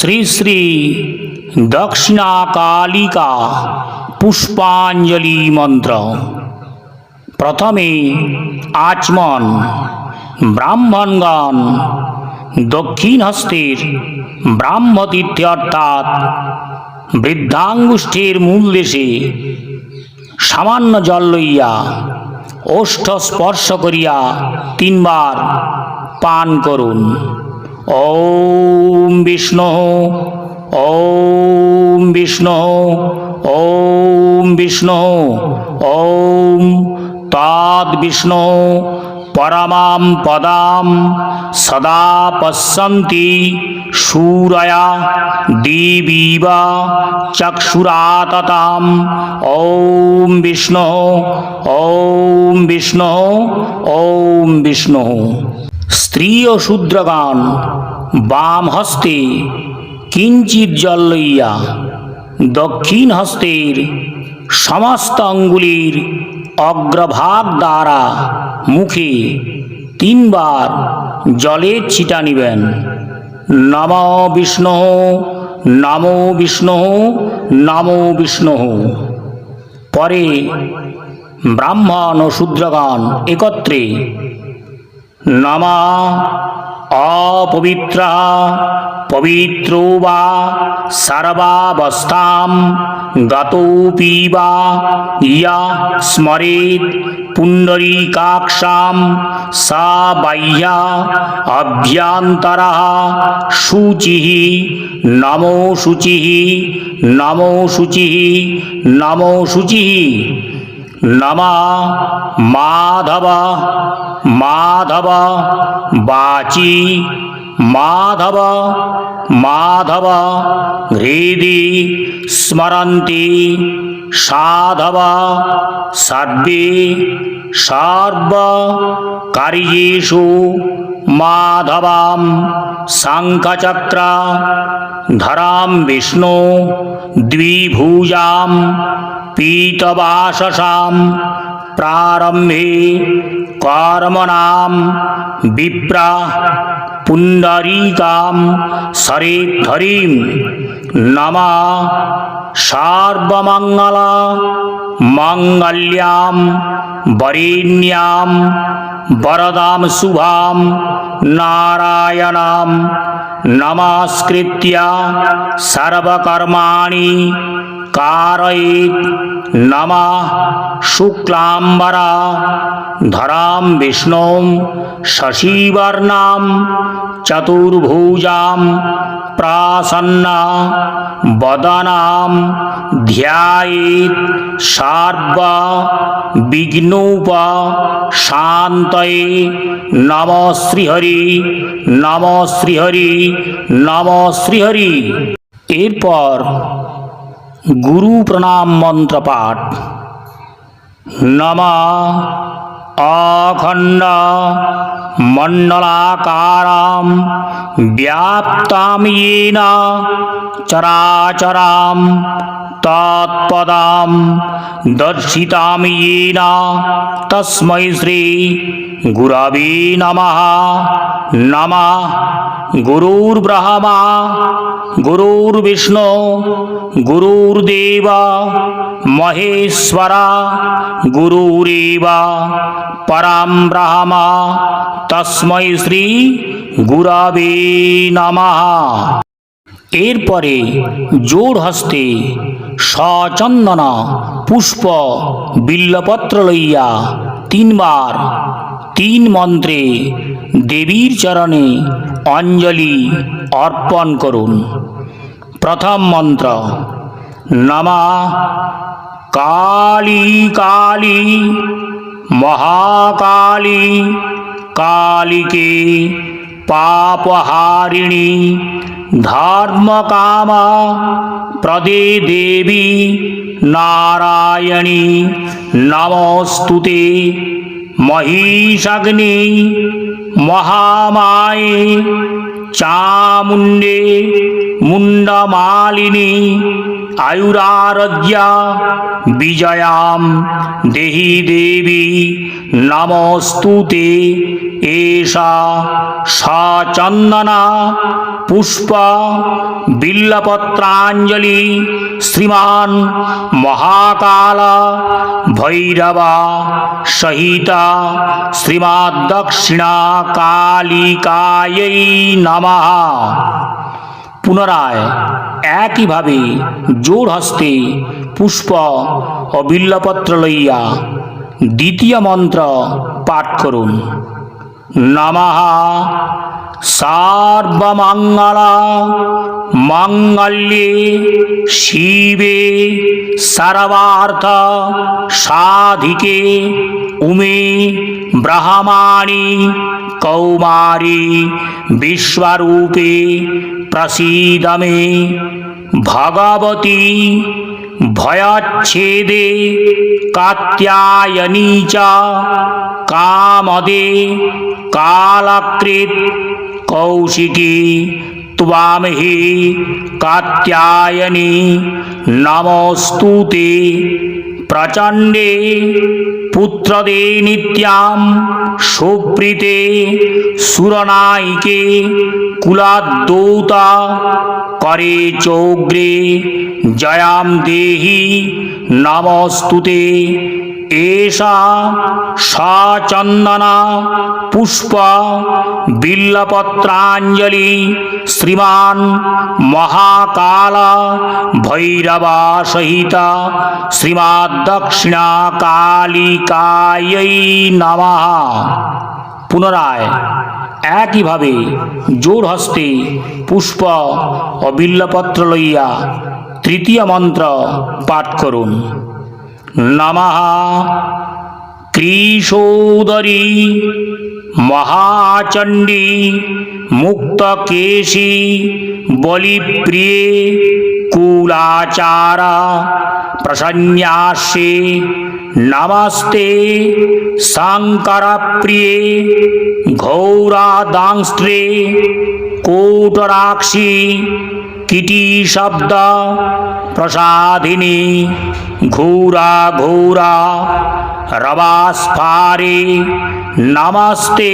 শ্রী শ্রী দক্ষিণাকালিকা পুষ্পাঞ্জলি মন্ত্র প্রথমে আচমন ব্রাহ্মণগণ দক্ষিণ হস্তের ব্রাহ্মতীর্থে অর্থাৎ বৃদ্ধাঙ্গুষ্ঠের মূল দেশে সামান্য জল লইয়া, ওষ্ঠ স্পর্শ করিয়া তিনবার পান করুন। ওম বিষ্ণু ওম বিষ্ণু ওম বিষ্ণু ওম তদ বিষ্ণু পরমাম পদাম সদা পশ্যন্তি শূরয়া দিবীব চক্ষুরাততাম ওম বিষ্ণু ওম বিষ্ণু ওম বিষ্ণু স্ত্রী ও শূদ্রগান বাম হস্তে কিঞ্চিত জল লইয়া, দক্ষিণ হস্তের সমস্ত অঙ্গুলির অগ্রভাগ দ্বারা মুখে তিনবার জলের ছিটা নিবেন। নম বিষ্ণু, নমো বিষ্ণু নমো বিষ্ণু। পরে ব্রাহ্মণ ও শূদ্রগণ একত্রে নমা অপবিত্র পবিত্রো বা সর্বাবস্থাম গতোপি বা ইয়া স্মরেত পুণ্ডরীকাক্ষাম সা বাহ্যা অভ্যন্তরা শুচি নমো শুচি নমো শুচি নমো শুচি নমা মাধব মাধব বাচি মাধব মাধব হৃদি স্মরন্তি সাধব সর্বে সর্ব কার্যেষু মাধবাম শঙ্খচক্র ধরাম বিষ্ণু দ্বিভুজাম পীতবাসসাম প্রারম্ভে কর্মণাম বিপ্রা পুণ্ডরীকাম সরেধরীম নমা সর্বমঙ্গলা মঙ্গল্যাম বরেণ্যাম বরদাম শুভাম নারায়ণাম নমস্কৃত্য সর্বকর্মাণি কারয়েত নমঃ শুক্লাম্বরা ধরাম বিষ্ণুম শশীবর্ণাম চতুর্ভুজাম প্রাসন্না বদনাম ধ্যায়েত সার্ব বিঘ্নোপ শান্তয়ে নম শ্রীহরি নম শ্রীহরি নম শ্রীহরি। এরপর গুরু প্রণাম মন্ত্র পাঠ। নম অখণ্ড মণ্ডলাকারাম ব্যাপ্তাম ইন চরাচরাম তৎপদাম দর্শিতাম ইন তস্মৈ শ্রী গুরবী নমঃ নমঃ গুরুর্ব্রহ্মা গুরুর্বিষ্ণু গুরুর্দেব মহেশ্বরা গুরুরেব পরম ব্রহ্মা তস্मै শ্রী গুরবে নমঃ এরপরে জোড় হস্তে সচন্দন পুষ্প, বিল্লপত্র লইয়া তিনবার তিন মন্ত্রে দেবীর চরণে অঞ্জলি অর্পণ করুন। প্রথম মন্ত্র, নমা কালী কালী মহাকালী কালিকে পাপহারিণী ধর্মকামা প্রদে দেবী নারায়ণী নমস্তুতে মহিষাগ্নি মহামায়ে চামুণ্ডে মুণ্ডমালিনী আয়ুরারোগ্যা বিজয়াম দেহি দেবী নমস্তুতে এষা সচন্দনা পুষ্প বিল্লপত্রাঞ্জলি শ্রীমান মহাকাল ভৈরবা সহিতা শ্রীমাদক্ষিণা কালিকাयै নমঃ। পুনরায় একইভাবে জোর হস্তে পুষ্প ও বিল্লপত্র লইয়া দ্বিতীয় মন্ত্র পাঠ করুন। নমঃ সর্বমঙ্গলা মঙ্গল্যে শিবে সর্বার্থ সাধিকে উমে ব্রহ্মাণি কৌমারি বিশ্বরূপে প্রসীদ মে ভগবতী ভয়চ্ছেদে কাত্যায়নী চ কামদে কালকৃত কৌশিকী त्वामहि कात्यायनी नमोऽस्तु ते প্রচণ্ডে পুত্রদে নিত্যাম সুপ্রীতে সুরনায়িকে কুলাদ্দৌতা করে চৌগ্রে জয়াম দেহি নমস্তুতে এষা সা চন্দনা পুষ্প বিল্লপত্রাঞ্জলি শ্রীমান মহাকাল ভৈরবা সহিত শ্রীমাদ দক্ষিণা কালিকায়ী নামা। পুনরায় একইভাবে জোর হস্তে পুষ্প ও বিল্লপত্র লইয়া তৃতীয় মন্ত্র পাঠ করুন। নমঃ ক্রীশোদরী মহাচণ্ডী মুক্তকেশী বলিপ্রিয়ে কুলাচার প্রসন্ন্যাসে নমস্তে শঙ্করপ্রিয়ে ঘৌরাদাংস্ত্রে কোটরাক্ষী কীটিশব্দ প্রসাদিনী ঘুরা ঘুরা রবাস্ফারে নমস্তে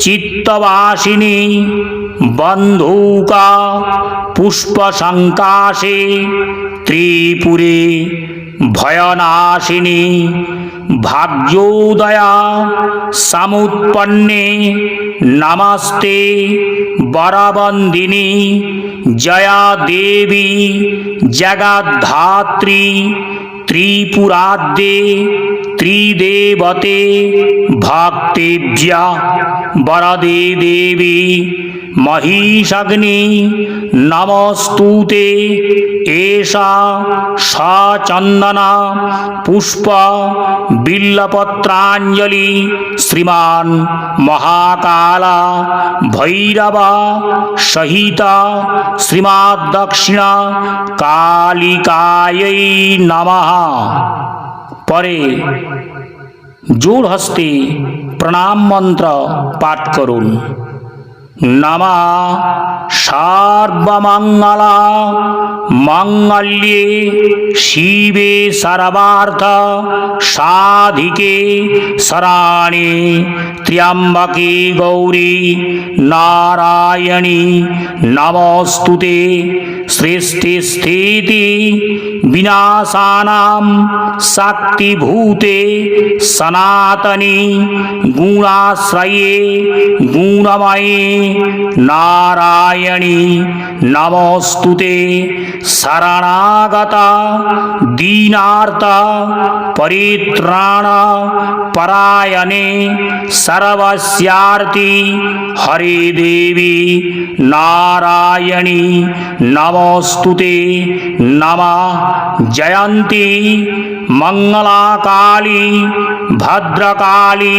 চিত্তবাসিনী বন্ধুকা পুষ্পসঙ্কাশে ত্রিপুরে ভয়নাশিনী ভাগ্যোদয়া সমুৎপন্নে নমস্তে বরবন্দিনী জয়া দেবী জগদ্ধাত্রী ত্রিপুরাদ্যে ত্রিদেবতে ভক্তেভ্যা বরদে দেবী মহিষগ্নি নমস্তুতে। এষা সচন্দনা পুষ্প বিল্লপত্রাঞ্জলি শ্রীমান মহাকালা ভৈরবা সহিতা শ্রীমাদক্ষিণা কালিকাयै নমঃ। পরে জোর হস্তে প্রণাম মন্ত্র পাঠ করুন। নমা সর্বমঙ্গলা মঙ্গল্যে শিবে সর্বার্থ সাধিকে শরাণে ত্র্যম্বকে গৌরী নারায়ণী নমস্তুতে সৃষ্টি স্থিতি বিনাশানাম শক্তিভূতে সনাতনী গুণাশ্রয়ে গুণময়ে নারায়ণী নমস্তুতে শরণাগতা দীনার্ত পরিত্রাণ পরায়ণে সর্বস্যার্তি হরে দেবী নারায়ণী নমস্তুতে নমা জয়ন্তী মঙ্গলাকালী ভদ্রকালী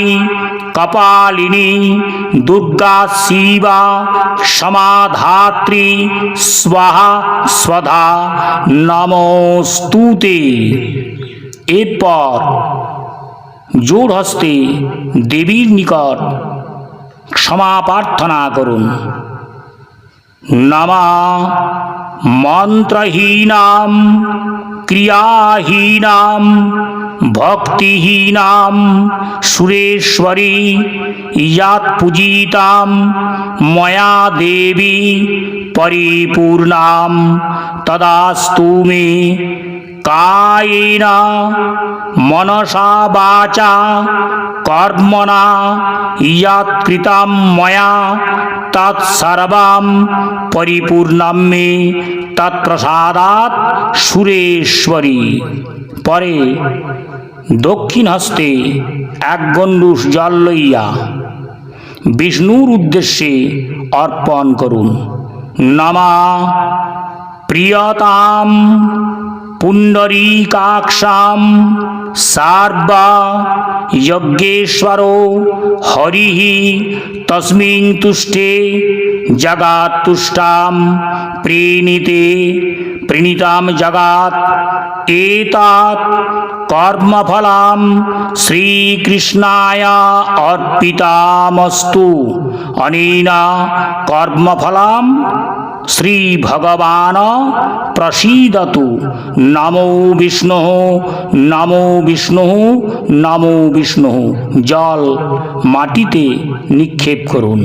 কপালিনী দুর্গা শিবা সমাধাত্রী স্বাহা স্বধা। নমস্তুতে। এরপর জোর হস্তে দেবীর নিকট ক্ষমা প্রার্থনা করুন। নমা মন্ত্রহীনাম ক্রিয়াহীনাম ভক্তিহীনাম সুরেশ্বরী ইয়াত পূজিতাম ময়া দেবী পরিপূর্ণাম তদাস্তু মে কায়েন, মনসা বাচা, কর্মণা ইয়াৎকৃতাম ময়া তৎসর্বাম পরিপূর্ণম মে তৎপ্রসাদাৎ সুরেশ্বরী। পরে দক্ষিণ হস্তে এক গণ্ডুষ জল লইয়া বিষ্ণুর উদ্দেশ্যে অর্পণ করুন। নমা প্রিয়তাম পুণ্ডরীকাক্ষাম সার্বা যজ্ঞেশ্বর হরি তস্মিং তুষ্টে জগাত্তুষ্টাম প্রেণীতে প্রণীতাম জগাৎ এতাৎ কর্মফলাম শ্রীকৃষ্ণায় অর্পিতামস্তু। অনেনা কর্মফলাম শ্রীভগবান প্রসীদতু। নমো বিষ্ণু নমো বিষ্ণু নমো বিষ্ণু। জল মাটিতে নিক্ষেপ করুন।